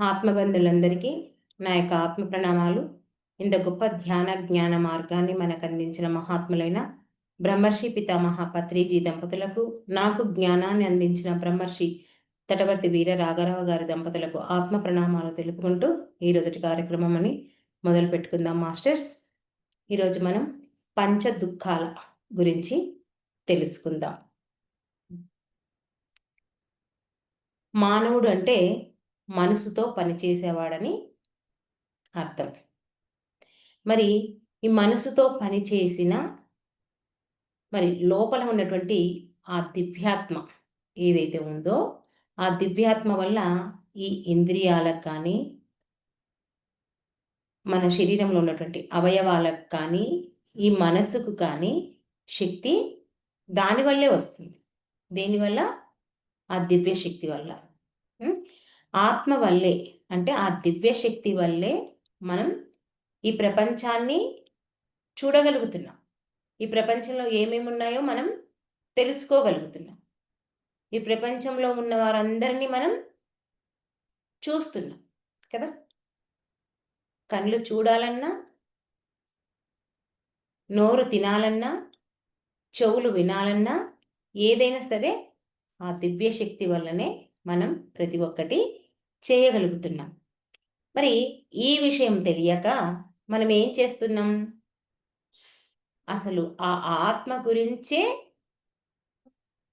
ఆత్మబంధులందరికీ నా యొక్క ఆత్మ ప్రణామాలు. ఇంత గొప్ప ధ్యాన జ్ఞాన మార్గాన్ని మనకు అందించిన మహాత్ములైన బ్రహ్మర్షి పితామహ పత్రిజీ దంపతులకు నాకు జ్ఞానాన్ని అందించిన బ్రహ్మర్షి తటవర్తి వీర రాఘరావు గారి దంపతులకు ఆత్మ ప్రణామాలు తెలుపుకుంటూ ఈరోజుటి కార్యక్రమం అని మొదలు పెట్టుకుందాం మాస్టర్స్. ఈరోజు మనం పంచ దుఃఖాల గురించి తెలుసుకుందాం. మానవుడు అంటే మనసుతో పనిచేసేవాడని అర్థం. మరి ఈ మనసుతో పనిచేసిన మరి లోపల ఉన్నటువంటి ఆ దివ్యాత్మ ఏదైతే ఉందో ఆ దివ్యాత్మ వల్ల ఈ ఇంద్రియాలకు కానీ మన శరీరంలో ఉన్నటువంటి అవయవాలకు కానీ ఈ మనసుకు కానీ శక్తి దానివల్లే వస్తుంది. దేనివల్ల? ఆ దివ్య శక్తి వల్ల ఆత్మ వల్లే అంటే ఆ దివ్య శక్తి వల్లే మనం ఈ ప్రపంచాన్ని చూడగలుగుతున్నాం. ఈ ప్రపంచంలో ఏమేమి ఉన్నాయో మనం తెలుసుకోగలుగుతున్నాం. ఈ ప్రపంచంలో ఉన్న వారందరినీ మనం చూస్తున్నాం కదా? కళ్ళు చూడాలన్నా నోరు తినాలన్నా చెవులు వినాలన్నా ఏదైనా సరే ఆ దివ్య శక్తి వల్లనే మనం ప్రతి ఒక్కటి చేయగలుగుతున్నాం. మరి ఈ విషయం తెలియక మనం ఏం చేస్తున్నాం? అసలు ఆ ఆత్మ గురించే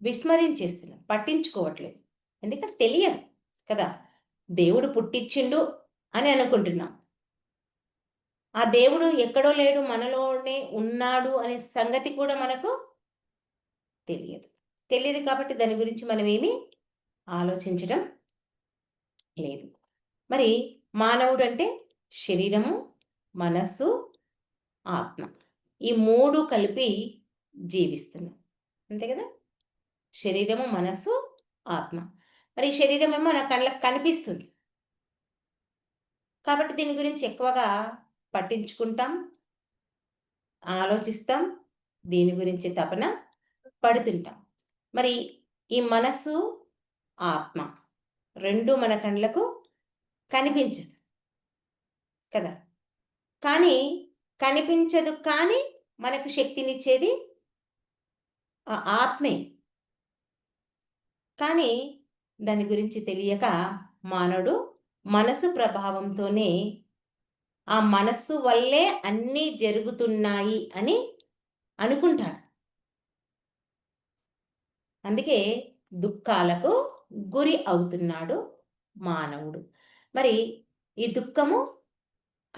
విస్మరించేస్తున్నాం పట్టించుకోవట్లేదు. ఎందుకంటే తెలియదు కదా. దేవుడు పుట్టించిండు అని అనుకుంటున్నాం. ఆ దేవుడు ఎక్కడో లేడు మనలోనే ఉన్నాడు అనే సంగతి కూడా మనకు తెలియదు. తెలియదు కాబట్టి దాని గురించి మనం ఆలోచించడం లేదు. మరి మానవుడు అంటే శరీరము మనస్సు ఆత్మ. ఈ మూడు కలిపి జీవిస్తున్నాం. అంతే కదా? శరీరము మనస్సు ఆత్మ. మరి శరీరం ఏమో మన కళ్ళకు కనిపిస్తుంది. కాబట్టి దీని గురించి ఎక్కువగా పట్టించుకుంటాం ఆలోచిస్తాం దీని గురించి తపన పడుతుంటాం. మరి ఈ మనస్సు ఆత్మ రెండు మన కళ్ళకు కనిపించదు. కదా? కానీ కనిపించదు కానీ మనకు శక్తినిచ్చేది ఆ ఆత్మే. కానీ దాని గురించి తెలియక మానవుడు మనసు ప్రభావంతోనే ఆ మనస్సు వల్లే అన్నీ జరుగుతున్నాయి అని అనుకుంటాడు. అందుకే దుఃఖాలకు గురి అవుతున్నాడు మానవుడు. మరి ఈ దుఃఖము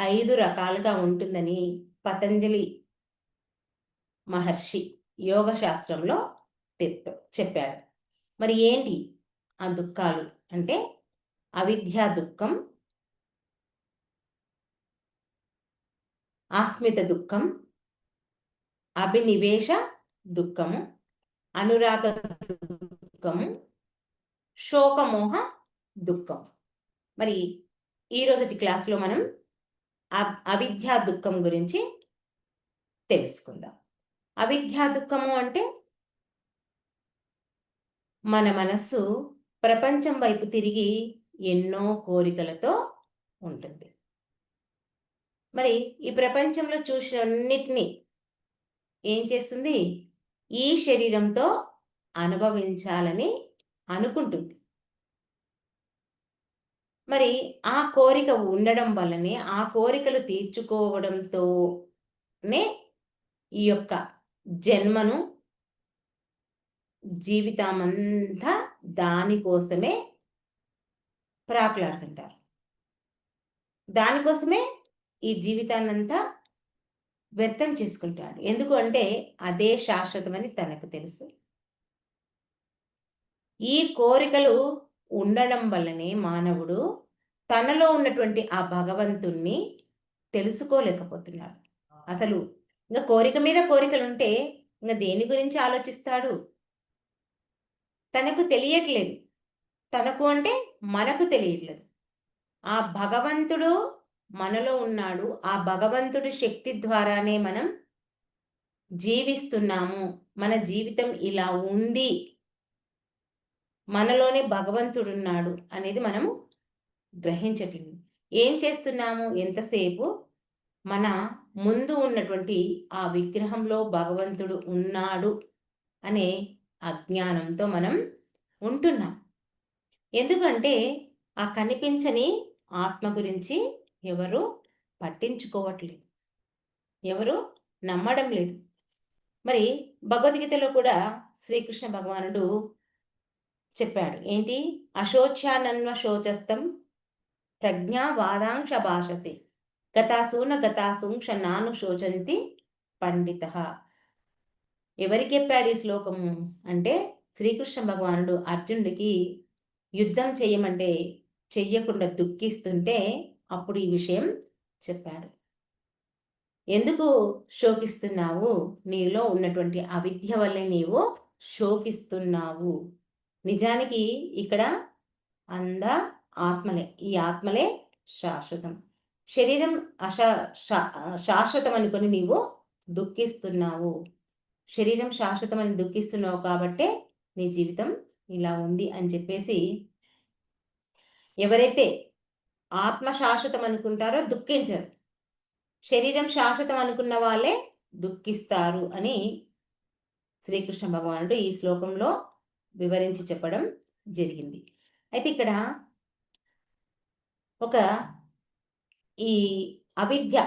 ఐదు రకాలుగా ఉంటుందని పతంజలి మహర్షి యోగ శాస్త్రంలో చెప్పాడు. మరి ఏంటి ఆ దుఃఖాలు? అంటే అవిద్యా దుఃఖం ఆస్మిత దుఃఖం అభినివేశ దుఃఖము అనురాగ దుఃఖము శోకమోహ దుఃఖం. మరి ఈరోజుటి క్లాస్లో మనం అవిద్యా దుఃఖం గురించి తెలుసుకుందాం. అవిద్యా దుఃఖము అంటే మన మనస్సు ప్రపంచం వైపు తిరిగి ఎన్నో కోరికలతో ఉంటుంది. మరి ఈ ప్రపంచంలో చూసినన్నిటినీ ఏం చేస్తుంది? ఈ శరీరంతో అనుభవించాలని అనుకుంటుంది. మరి ఆ కోరిక ఉండడం వల్లనే ఆ కోరికలు తీర్చుకోవడంతోనే ఈ యొక్క జన్మను జీవితమంతా దానికోసమే ప్రాకులాడుతుంటారు. దానికోసమే ఈ జీవితాన్నంతా వ్యర్థం చేసుకుంటాడు. ఎందుకు అంటే అదే శాశ్వతమని తనకు తెలుసు. ఈ కోరికలు ఉండడం వల్లనే మానవుడు తనలో ఉన్నటువంటి ఆ భగవంతుణ్ణి తెలుసుకోలేకపోతున్నాడు. అసలు ఇంకా కోరిక మీద కోరికలు ఉంటే ఇంకా దేని గురించి ఆలోచిస్తాడు? తనకు తెలియట్లేదు. తనకు అంటే మనకు తెలియట్లేదు. ఆ భగవంతుడు మనలో ఉన్నాడు. ఆ భగవంతుడి శక్తి ద్వారానే మనం జీవిస్తున్నాము. మన జీవితం ఇలా ఉంది. మనలోనే భగవంతుడున్నాడు అనేది మనము గ్రహించటం ఏం చేస్తున్నాము? ఎంతసేపు? మన ముందు ఉన్నటువంటి ఆ విగ్రహంలో భగవంతుడు ఉన్నాడు అనే అజ్ఞానంతో మనం ఉంటున్నాం. ఎందుకంటే ఆ కనిపించని ఆత్మ గురించి ఎవరు పట్టించుకోవట్లేదు. ఎవరు నమ్మడం లేదు. మరి భగవద్గీతలో కూడా శ్రీకృష్ణ భగవానుడు చెప్పాడు. ఏంటి? అశోచ్యానన్వ శోచస్తం ప్రజ్ఞా భాషసి గతాసూన గతాసూంక్ష నాను శోచంతి పండిత. ఎవరికి చెప్పాడు ఈ శ్లోకము? అంటే శ్రీకృష్ణ భగవానుడు అర్జునుడికి యుద్ధం చేయమంటే చెయ్యకుండా దుఃఖిస్తుంటే అప్పుడు ఈ విషయం చెప్పాడు. ఎందుకు శోకిస్తున్నావు? నీలో ఉన్నటువంటి అవిద్య వల్లే నీవు శోకిస్తున్నావు. నిజానికి ఇక్కడ అంద ఆత్మలే. ఈ ఆత్మలే శాశ్వతం. శరీరం అశా శాశ్వతం అనుకుని నీవు దుఃఖిస్తున్నావు. శరీరం శాశ్వతం అని దుఃఖిస్తున్నావు కాబట్టే నీ జీవితం ఇలా ఉంది అని చెప్పేసి ఎవరైతే ఆత్మ శాశ్వతం అనుకుంటారో దుఃఖించరు. శరీరం శాశ్వతం అనుకున్న వాళ్ళే దుఃఖిస్తారు అని శ్రీకృష్ణ భగవానుడు ఈ శ్లోకంలో వివరించి చెప్పడం జరిగింది. అయితే ఇక్కడ ఒక ఈ అవిద్య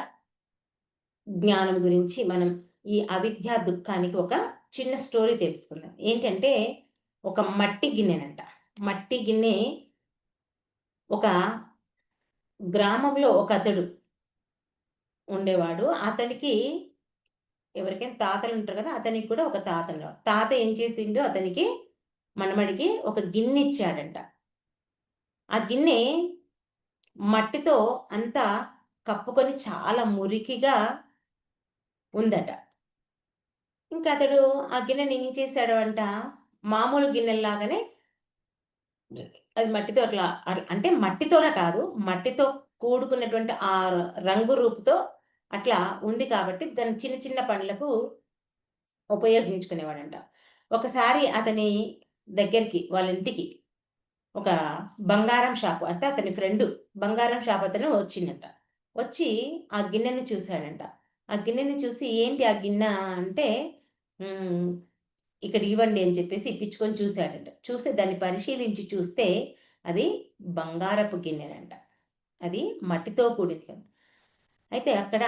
జ్ఞానం గురించి మనం ఈ అవిద్య దుఃఖానికి ఒక చిన్న స్టోరీ తెలుసుకుందాం. ఏంటంటే ఒక మట్టి గిన్నెనంట. మట్టి గిన్నె ఒక గ్రామంలో ఒక అతడు ఉండేవాడు. అతనికి ఎవరికైనా తాతలు ఉంటారు కదా అతనికి కూడా ఒక తాత తాత ఏం చేసిండో? అతనికి మనమడికి ఒక గిన్నె ఇచ్చాడంట ఆ గిన్నె మట్టితో అంతా కప్పుకొని చాలా మురికిగా ఉందట. ఇంకా అతడు ఆ గిన్నెని ఏం చేశాడు అంట మామూలు గిన్నెల్లాగానే అది మట్టితో అట్లా అంటే మట్టితోనే కాదు మట్టితో కూడుకున్నటువంటి ఆ రంగు రూపుతో అట్లా ఉంది కాబట్టి దాని చిన్న చిన్న పనులకు ఉపయోగించుకునేవాడంట. ఒకసారి అతని దగ్గరికి వాళ్ళ ఇంటికి. ఒక బంగారం షాపు అంటే అతని ఫ్రెండ్ బంగారం షాప్ అతను వచ్చిందంట. వచ్చి ఆ గిన్నెని చూశాడంట. ఆ గిన్నెని చూసి ఏంటి ఆ గిన్నె అంటే ఇక్కడ ఇవ్వండి అని చెప్పేసి ఇప్పించుకొని చూశాడంట. చూస్తే దాన్ని పరిశీలించి చూస్తే అది బంగారపు గిన్నెనంట. అది మట్టితో కూడింది కదా. అయితే అక్కడ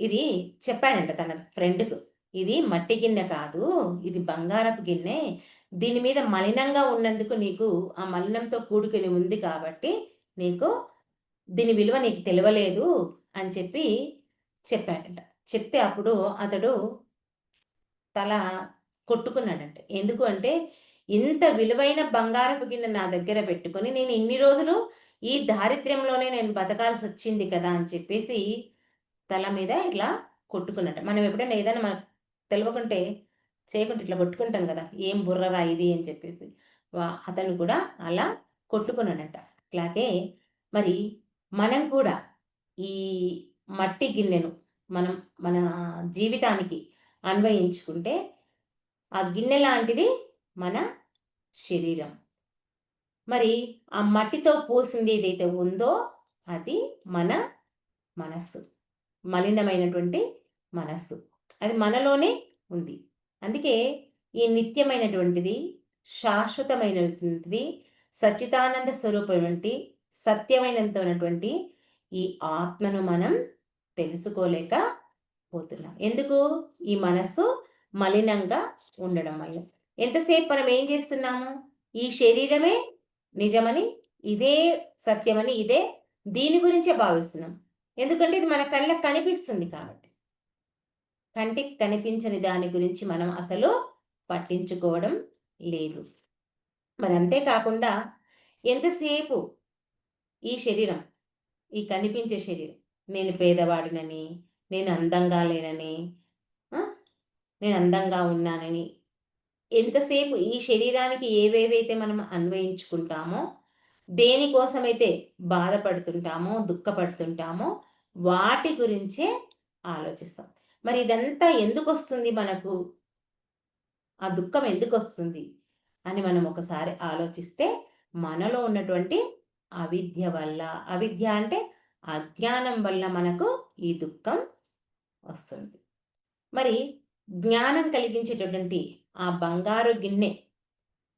ఇది చెప్పాడంట తన ఫ్రెండ్కు ఇది మట్టి గిన్నె కాదు ఇది బంగారపు గిన్నె దీని మీద మలినంగా ఉన్నందుకు నీకు ఆ మలినంతో కూడుకుని ఉంది కాబట్టి నీకు దీని విలువ నీకు తెలియలేదు అని చెప్పి చెప్పాడంట. చెప్తే అప్పుడు అతడు తల కొట్టుకున్నాడంట. ఎందుకు అంటే ఇంత విలువైన బంగారపు గిన్నె నా దగ్గర పెట్టుకొని నేను ఇన్ని రోజులు ఈ దారిద్ర్యంలోనే నేను బతకాల్సి వచ్చింది కదా అని చెప్పేసి తల మీద ఇట్లా కొట్టుకున్నట్ట మనం ఎప్పుడైనా ఏదైనా మనకు తెలియకుంటే చేయకుండా ఇట్లా కొట్టుకుంటాను కదా ఏం బుర్రరా ఇది అని చెప్పేసి. అతను కూడా అలా కొట్టుకున్నాడట. అట్లాగే మరి మనం కూడా ఈ మట్టి గిన్నెను మనం మన జీవితానికి అన్వయించుకుంటే ఆ గిన్నె లాంటిది మన శరీరం. మరి ఆ మట్టితో పోసింది ఏదైతే ఉందో అది మన మనస్సు. మలినమైనటువంటి మనస్సు. అది మనలోనే ఉంది. అందుకే ఈ నిత్యమైనటువంటిది శాశ్వతమైనటువంటిది సచ్చితానంద స్వరూపమైనటువంటి సత్యమైనంతమైనటువంటి ఈ ఆత్మను మనం తెలుసుకోలేక పోతున్నాం. ఎందుకు? ఈ మనస్సు మలినంగా ఉండడం వల్ల. ఎంతసేపు మనం ఏం చేస్తున్నాము? ఈ శరీరమే నిజమని ఇదే సత్యమని ఇదే దీని గురించే భావిస్తున్నాం. ఎందుకంటే ఇది మన కళ్ళకు కనిపిస్తుంది కాబట్టి. కంటికి కనిపించని దాని గురించి మనం అసలు పట్టించుకోవడం లేదు. మరి అంతేకాకుండా ఎంతసేపు ఈ శరీరం ఈ కనిపించే శరీరం నేను పేదవాడినని నేను అందంగా లేనని నేను అందంగా ఉన్నానని ఎంతసేపు ఈ శరీరానికి ఏవేవైతే మనం అన్వయించుకుంటామో దేనికోసమైతే బాధపడుతుంటామో దుఃఖపడుతుంటామో వాటి గురించే ఆలోచిస్తాం. మరి ఇదంతా ఎందుకు వస్తుంది మనకు? ఆ దుఃఖం ఎందుకు వస్తుంది అని మనం ఒకసారి ఆలోచిస్తే మనలో ఉన్నటువంటి అవిద్య వల్ల అవిద్య అంటే అజ్ఞానం వల్ల మనకు ఈ దుఃఖం వస్తుంది. మరి జ్ఞానం కలిగించేటటువంటి ఆ బంగారు గిన్నె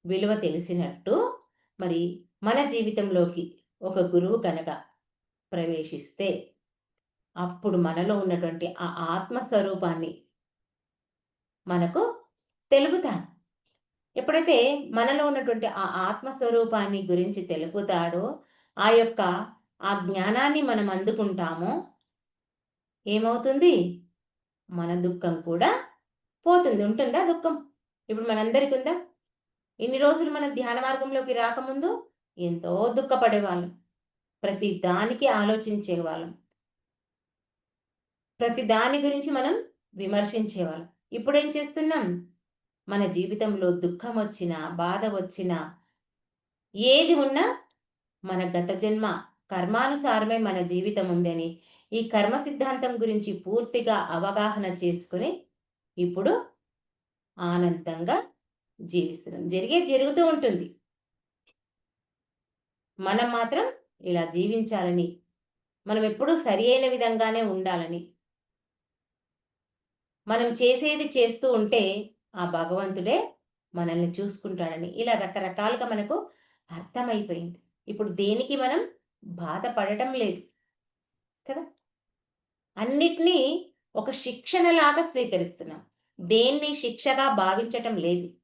విలువ తెలిసినట్టు మరి మన జీవితంలోకి ఒక గురువు కనుక ప్రవేశిస్తే అప్పుడు మనలో ఉన్నటువంటి ఆ ఆత్మస్వరూపాన్ని మనకు తెలుపుతాడు. ఎప్పుడైతే మనలో ఉన్నటువంటి ఆ ఆత్మస్వరూపాన్ని గురించి తెలుపుతాడో ఆ యొక్క ఆ జ్ఞానాన్ని మనం అందుకుంటామో ఏమవుతుంది? మన దుఃఖం కూడా పోతుంది. ఉంటుందా దుఃఖం? ఇప్పుడు మనందరికి ఉందా? ఇన్ని రోజులు మన ధ్యాన మార్గంలోకి రాకముందు ఎంతో దుఃఖపడేవాళ్ళం. ప్రతి దానికి ఆలోచించేవాళ్ళం. ప్రతి దాని గురించి మనం విమర్శించేవాళ్ళం. ఇప్పుడేం చేస్తున్నాం? మన జీవితంలో దుఃఖం వచ్చినా బాధ వచ్చినా ఏది ఉన్నా మన గత జన్మ కర్మానుసారమే మన జీవితం ఉందని ఈ కర్మ సిద్ధాంతం గురించి పూర్తిగా అవగాహన చేసుకుని ఇప్పుడు ఆనందంగా జీవిస్తున్నాం. జరిగేది జరుగుతూ ఉంటుంది. మనం మాత్రం ఇలా జీవించాలని మనం ఎప్పుడూ సరి అయిన విధంగానే ఉండాలని మనం చేసేది చేస్తూ ఉంటే ఆ భగవంతుడే మనల్ని చూసుకుంటాడని. ఇలా రకరకాలుగా మనకు అర్థమైపోయింది. ఇప్పుడు దేనికి మనం బాధపడటం లేదు కదా? అన్నిటినీ ఒక శిక్షణలాగా స్వీకరిస్తున్నాం. దేన్ని శిక్షగా భావించటం లేదు.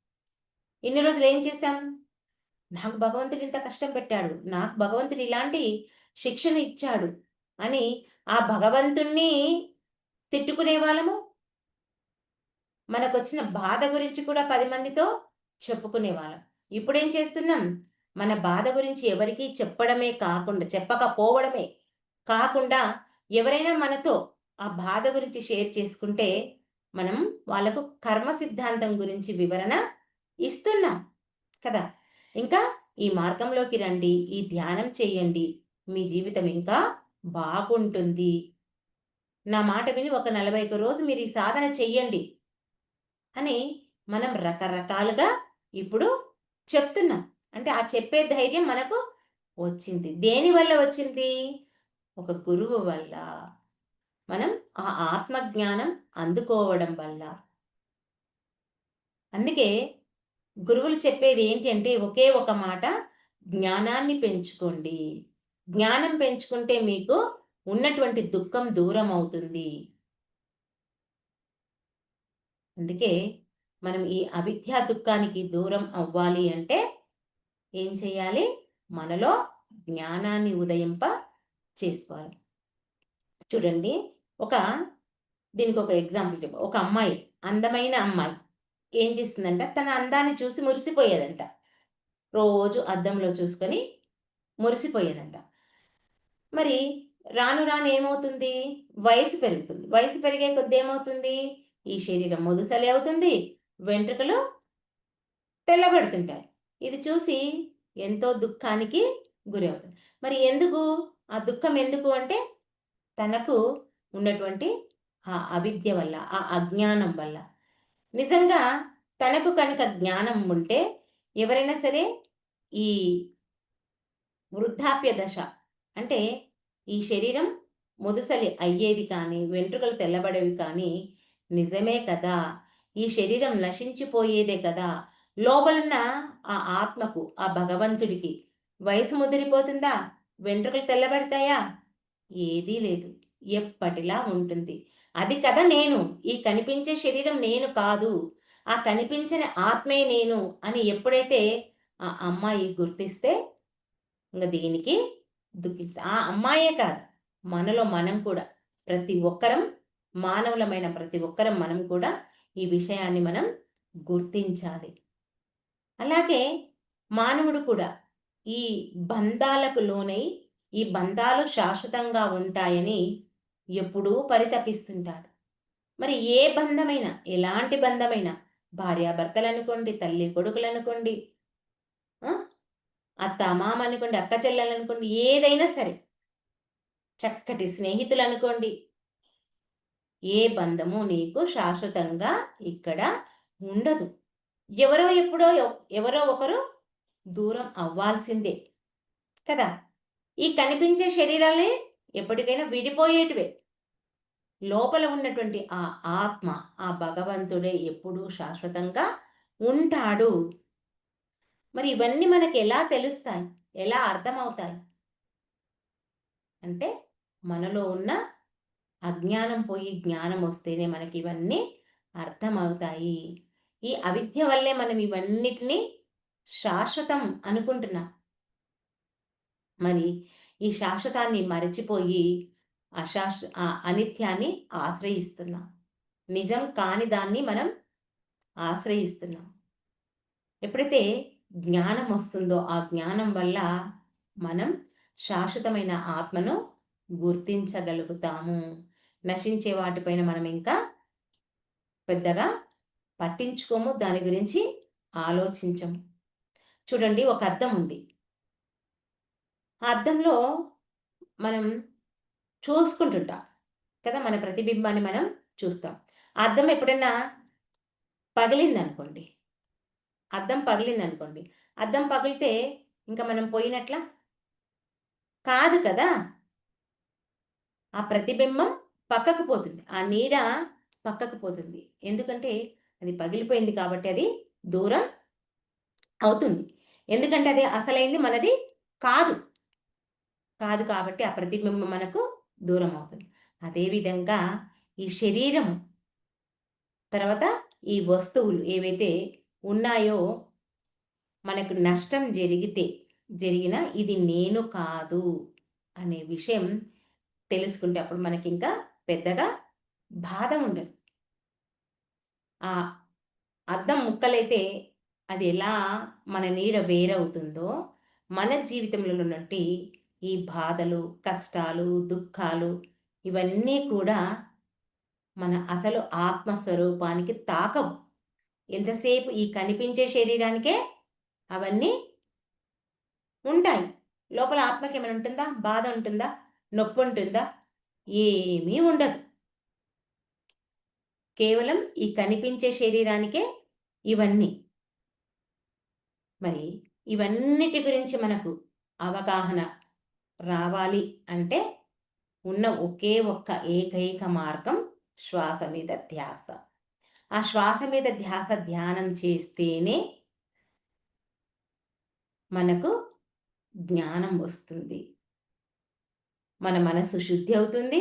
ఇన్ని రోజులు ఏం చేశాం? నాకు భగవంతుడు ఇంత కష్టం పెట్టాడు. నాకు భగవంతుడు ఇలాంటి శిక్షణ ఇచ్చాడు అని ఆ భగవంతుణ్ణి తిట్టుకునే వాళ్ళము? మనకొచ్చిన బాధ గురించి కూడా పది మందితో చెప్పుకునే వాళ్ళం ఇప్పుడేం చేస్తున్నాం? మన బాధ గురించి ఎవరికి చెప్పడమే కాకుండా చెప్పకపోవడమే కాకుండా ఎవరైనా మనతో ఆ బాధ గురించి షేర్ చేసుకుంటే మనం వాళ్ళకు కర్మ సిద్ధాంతం గురించి వివరణ ఇస్తున్నాం కదా. ఇంకా ఈ మార్గంలోకి రండి ఈ ధ్యానం చేయండి మీ జీవితం ఇంకా బాగుంటుంది. నా మాట విని ఒక నలభై ఒక్క రోజు మీరు ఈ సాధన చెయ్యండి. అని మనం రకరకాలుగా ఇప్పుడు చెప్తున్నాం. అంటే ఆ చెప్పే ధైర్యం మనకు వచ్చింది. దేని వల్ల వచ్చింది? ఒక గురువు వల్ల. మనం ఆ ఆత్మజ్ఞానం అందుకోవడం వల్ల. అందుకే గురువులు చెప్పేది ఏంటి అంటే ఒకే ఒక మాట జ్ఞానాన్ని పెంచుకోండి. జ్ఞానం పెంచుకుంటే మీకు ఉన్నటువంటి దుఃఖం దూరం అవుతుంది అందుకే మనం ఈ అవిద్యా దుఃఖానికి దూరం అవ్వాలి అంటే ఏం చేయాలి? మనలో జ్ఞానాన్ని ఉదయింప చేసుకోవాలి. చూడండి ఒక దీనికి ఒక ఎగ్జాంపుల్ చెప్పు. ఒక అమ్మాయి అందమైన అమ్మాయి ఏం చేస్తుందంట? తన అందాన్ని చూసి మురిసిపోయేదంట. రోజు అద్దంలో చూసుకొని మురిసిపోయేదంట. మరి రాను రాను ఏమవుతుంది? వయసు పెరుగుతుంది. వయసు పెరిగే కొద్ది ఏమవుతుంది? ఈ శరీరం మొదుసలి అవుతుంది వెంట్రుకలు తెల్లబడుతుంటాయి. ఇది చూసి ఎంతో దుఃఖానికి గురి అవుతుంది. మరి ఎందుకు? ఆ దుఃఖం ఎందుకు అంటే తనకు ఉన్నటువంటి ఆ అవిద్య వల్ల ఆ అజ్ఞానం వల్ల. నిజంగా తనకు కనుక జ్ఞానం ఉంటే ఎవరైనా సరే ఈ వృద్ధాప్య దశ అంటే ఈ శరీరం ముదుసలి అయ్యేది కానీ వెంట్రుకలు తెల్లబడేవి కానీ నిజమే కదా? ఈ శరీరం నశించిపోయేదే కదా? లోపలున్న ఆ ఆత్మకు ఆ భగవంతుడికి వయసు ముదిరిపోతుందా? వెంట్రుకలు తెల్లబడతాయా? ఏదీ లేదు. ఎప్పటిలా ఉంటుంది. అది కదా నేను. ఈ కనిపించే శరీరం నేను కాదు. ఆ కనిపించని ఆత్మే నేను అని ఎప్పుడైతే ఆ అమ్మాయి గుర్తిస్తే ఇంకా దీనికి దుఃఖిస్తా. ఆ అమ్మాయే కాదు. మనలో మనం కూడా. ప్రతి ఒక్కరం మానవులమైన ప్రతి ఒక్కరం మనం కూడా ఈ విషయాన్ని మనం గుర్తించాలి. అలాగే మానవుడు కూడా ఈ బంధాలకు లోనై ఈ బంధాలు శాశ్వతంగా ఉంటాయని ఎప్పుడూ పరితపిస్తుంటాడు. మరి ఏ బంధమైనా ఎలాంటి బంధమైనా భార్యాభర్తలు అనుకోండి తల్లి కొడుకులు అనుకోండి అత్త మామ అనుకోండి అక్క చెల్లెలు అనుకోండి ఏదైనా సరే చక్కటి స్నేహితులు అనుకోండి ఏ బంధము నీకు శాశ్వతంగా ఇక్కడ ఉండదు. ఎవరో ఎప్పుడో ఎవరో ఒకరు దూరం అవ్వాల్సిందే కదా. ఈ కనిపించే శరీరాలే ఎప్పటికైనా విడిపోయేటివే. లోపల ఉన్నటువంటి ఆ ఆత్మ ఆ భగవంతుడే ఎప్పుడూ శాశ్వతంగా ఉంటాడు. మరి ఇవన్నీ మనకి ఎలా తెలుస్తాయి? ఎలా అర్థమవుతాయి? అంటే మనలో ఉన్న అజ్ఞానం పోయి జ్ఞానం వస్తేనే మనకి ఇవన్నీ అర్థమవుతాయి. ఈ అవిద్య వల్లే మనం ఇవన్నిటినీ శాశ్వతం అనుకుంటున్నాం. మరి ఈ శాశ్వతాన్ని మరచిపోయి అశాశ్వ అనిత్యాన్ని ఆశ్రయిస్తున్నాం. నిజం కాని దాన్ని మనం ఆశ్రయిస్తున్నాం. ఎప్పుడైతే జ్ఞానం వస్తుందో ఆ జ్ఞానం వల్ల మనం శాశ్వతమైన ఆత్మను గుర్తించగలుగుతాము. నశించే వాటిపైన మనం ఇంకా పెద్దగా పట్టించుకోము దాని గురించి ఆలోచించము. చూడండి ఒక అర్థం ఉంది. ఆ అర్థంలో మనం చూసుకుంటుంటాం కదా మన ప్రతిబింబాన్ని మనం చూస్తాం. అర్థం ఎప్పుడైనా ఎప్పుడన్నా అర్థం పగిలిందనుకోండి. అద్దం పగిలింది అనుకోండి పగిలితే ఇంకా మనం పోయినట్ల? కాదు కదా. ఆ ప్రతిబింబం పక్కకు పోతుంది. ఆ నీడ పక్కకు పోతుంది. ఎందుకంటే అది పగిలిపోయింది కాబట్టి అది దూరం అవుతుంది. ఎందుకంటే అది అసలైంది మనది కాదు. కాదు కాబట్టి ఆ ప్రతిబింబం మనకు దూరం అవుతుంది. అదేవిధంగా ఈ శరీరం తర్వాత ఈ వస్తువులు ఏవైతే ఉన్నాయో మనకు నష్టం జరిగితే జరిగిన ఇది నేను కాదు అనే విషయం తెలుసుకుంటే అప్పుడు మనకి ఇంకా పెద్దగా బాధ ఉండదు. ఆ అద్దం ముక్కలైతే అది ఎలా మన నీడ వేరవుతుందో మన జీవితంలో ఉన్నట్టు ఈ బాధలు కష్టాలు దుఃఖాలు ఇవన్నీ కూడా మన అసలు ఆత్మస్వరూపానికి తాకవు. ఎంతసేపు ఈ కనిపించే శరీరానికే అవన్నీ ఉంటాయి. లోపల ఆత్మకి ఏమైనా ఉంటుందా? బాధ ఉంటుందా? నొప్పి ఉంటుందా? ఏమీ ఉండదు. కేవలం ఈ కనిపించే శరీరానికే ఇవన్నీ. మరి ఇవన్నిటి గురించి మనకు అవగాహన రావాలి అంటే ఉన్న ఒకే ఒక్క ఏకైక మార్గం శ్వాస మీద ధ్యాస. ఆ శ్వాస మీద ధ్యాస ధ్యానం చేస్తేనే మనకు జ్ఞానం వస్తుంది. మన మనసు శుద్ధి అవుతుంది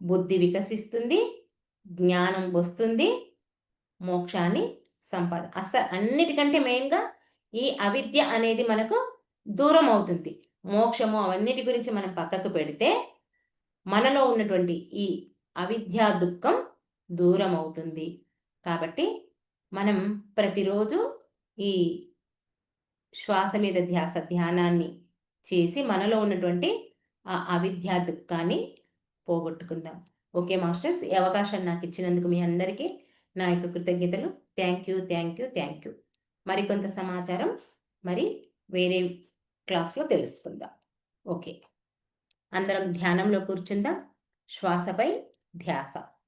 బుద్ధి వికసిస్తుంది జ్ఞానం వస్తుంది మోక్షాన్ని సంపాద అసలు అన్నిటికంటే మెయిన్గా ఈ అవిద్య అనేది మనకు దూరం అవుతుంది. మోక్షము అవన్నిటి గురించి మనం పక్కకు పెడితే మనలో ఉన్నటువంటి ఈ అవిద్యా దుఃఖం దూరం అవుతుంది. కాబట్టి మనం ప్రతిరోజు ఈ శ్వాస మీద ధ్యాస ధ్యానాన్ని చేసి మనలో ఉన్నటువంటి ఆ అవిద్యా దుఃఖాన్ని పోగొట్టుకుందాం. ఓకే మాస్టర్స్ ఈ అవకాశం నాకు ఇచ్చినందుకు మీ అందరికీ నా యొక్క కృతజ్ఞతలు. Thank you thank you thank you. మరికొంత సమాచారం మరి వేరే క్లాస్లో తెలుసుకుందాం. ఓకే. అందరం ధ్యానంలో కూర్చుందాం. శ్వాసపై ధ్యాస.